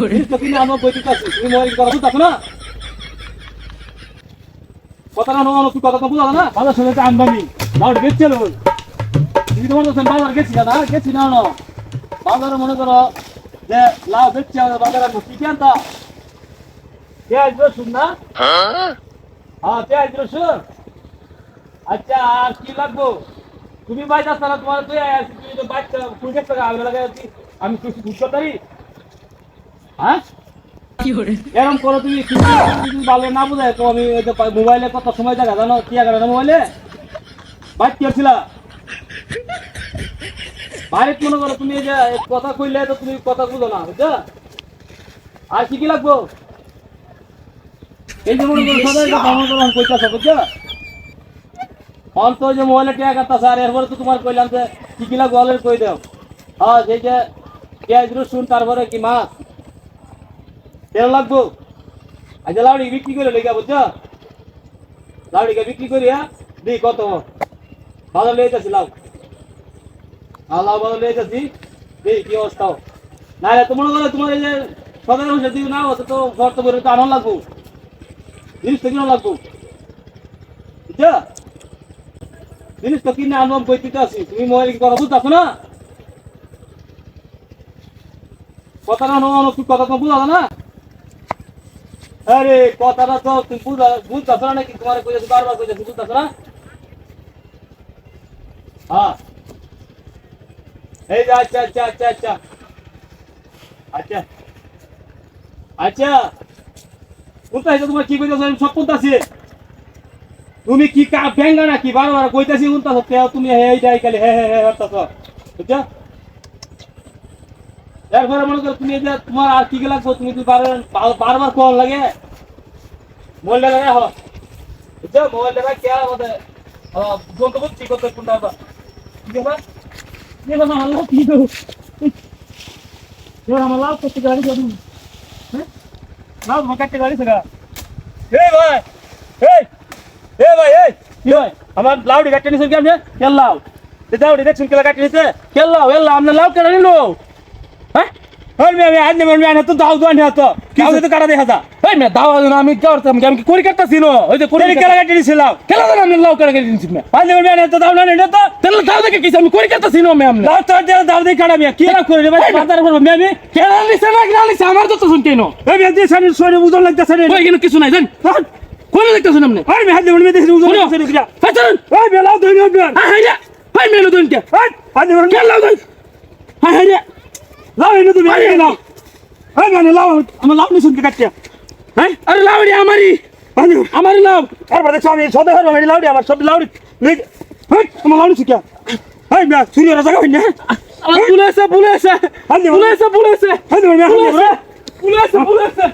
জিনিসটা কিনে আনো বইতে আছি তুমি মোবাইল কথা বুঝতে না? কথা না নয় তুই কথা তো বুঝা না। বাজার শুনে তো আমদানি। বাউট গেছিল তুমি তোমার কাছে বাজার গেছি না গেছি না না। বাজারে মনে করো যে লাভ বেচছে বাজারে কি পেঁয়াজ, রসুন না? হ্যাঁ আচ্ছা আর কি লাগবো? তুমি বাইরে আসতে না, তোমার তুই তো টাকা আগে লাগাই আমি পারি হ্যাঁ? এরকম করো? তুমি কিছু না বোঝায় তো আমি মোবাইলে কত সময় দেখা জানো? কি আগে মোবাইলে? বাইক কি ছিল বাড়িত মনে করো তুমি এই যে কথা কইলে তো তুমি কথা বুঝো না বুঝছ? আর কি কি লাগবো? এই যে মনে করো সবাই ভ্রমণ করো আমি কইতাছ বুঝছ? অন্ত যে মোবাইলে টিয়া কাটতাছে আর এরপরে তো তোমার কইলাম যে কি কি লাগবো অলরেডি কই দাও। হ্যাঁ সেই যে পেঁয়াজ রসুন তারপরে কি মাছ? তেল লাগবো আচ্ছা লাউড়ি বিক্রি করে লেগে বুঝছ লাউড়িকে বিক্রি করি হ্যাঁ দি কত ভালো লেগে যাচ্ছি লাউ আর লাউ ভালো লেগে যাচ্ছি দি কি অবস্থা না রে তো মনে তোমার এই যে সদর বসে দিও না হতো তো ঘর তো বেরোতে আনন্দ লাগবো জিনিস তো কিনা লাগবো বুঝছ জিনিস তো কিনে আনবাম বইতে আছি তুমি মোবাইল কথা বুঝতে না কথা না তুই কথা তো বুঝা না আরে, কথাটা তো তুমি বুঝা বুঝতেছ না নাকি? তোমার কইতেছি, বারবার কইতেছি, বুঝতেছ না? হ্যাঁ। এই যে আচ্ছা আচ্ছা আচ্ছা আচ্ছা। আচ্ছা। আচ্ছা। এটা তোমার কি কইতেছ, আমি সব কোনটা তুমি কি কা ব্যাঙ্গা নাকি? বারবার কইতেছি কোনটা তুমি হে, এই যাই খালি হে হে হে হতাছ বুঝছ? এরপরে মনে করো তুমি এই যে তোমার আর কি কি লাগবে তুমি যদি বারবার বারবার কল লাগে মোবাইল লাগা রাখো বুঝছো মোবাইল লাগা কে আমাদের ফোন তো বুঝছি কত কোনটা বা ঠিক আছে ये बस हम लोग की दो ये हम लोग को गाड़ी दे दूं हैं ना मका के गाड़ी सगा ए भाई ए ए भाई ए কি হয় আমার লাউডি কাটতে নিছে কি আপনি কেন লাউ লাউডি দেখছেন কেলা কাটতে নিছে কেন লাউ এ লাউ আপনি লাউ কেন নিলো হ্যাঁ ওই মে আজ আমি আমি করি কাটতাছি নো ওই যে করি কেলা কাটতে নিছিলাম কেলা দাও আমি লাউ কেলা কাটতে নিছিলাম আজ নেবেন মে তো দাও না না তো তাহলে দাও দেখে কিছু আমি করি কাটতাছি নো মে আমি লাউ তো দাও দাও দেখে কাটা আমি কি না করে রে ভাই বাজার করব মে আমি কেলা নিছে না কেলা নিছে আমার তো শুনতে নো এই মে দিয়ে সামনে সরে বুঝন লাগতাছে রে ওই কিছু নাই জান কোন দেখতেছেন আপনি আরে মে হাত দেবেন মে বুঝন লাগতাছে রে কিরা ফাচরন ওই মে লাউ ধইনি হ্যাঁ হ্যাঁ ভাই মে নো ধইন কে হাত দেবেন কে হ্যাঁ হ্যাঁ লাউ এনে তুমি আরে লাউ এই মানে লাউ আমার লাউ নিছুন কে কাটিয়া হ্যাঁ? আরে লাউডি আমারই। আমার লাউ। আর বাদে আমি সদে হলো মানে লাউডি আমার সব লাউডি। হ্যাঁ আমার লাউডি শিখা। এই না সুরিয়া রাজা কই না আমার পুলিশে পুলিশে পুলিশে পুলিশে পুলিশে পুলিশে পুলিশে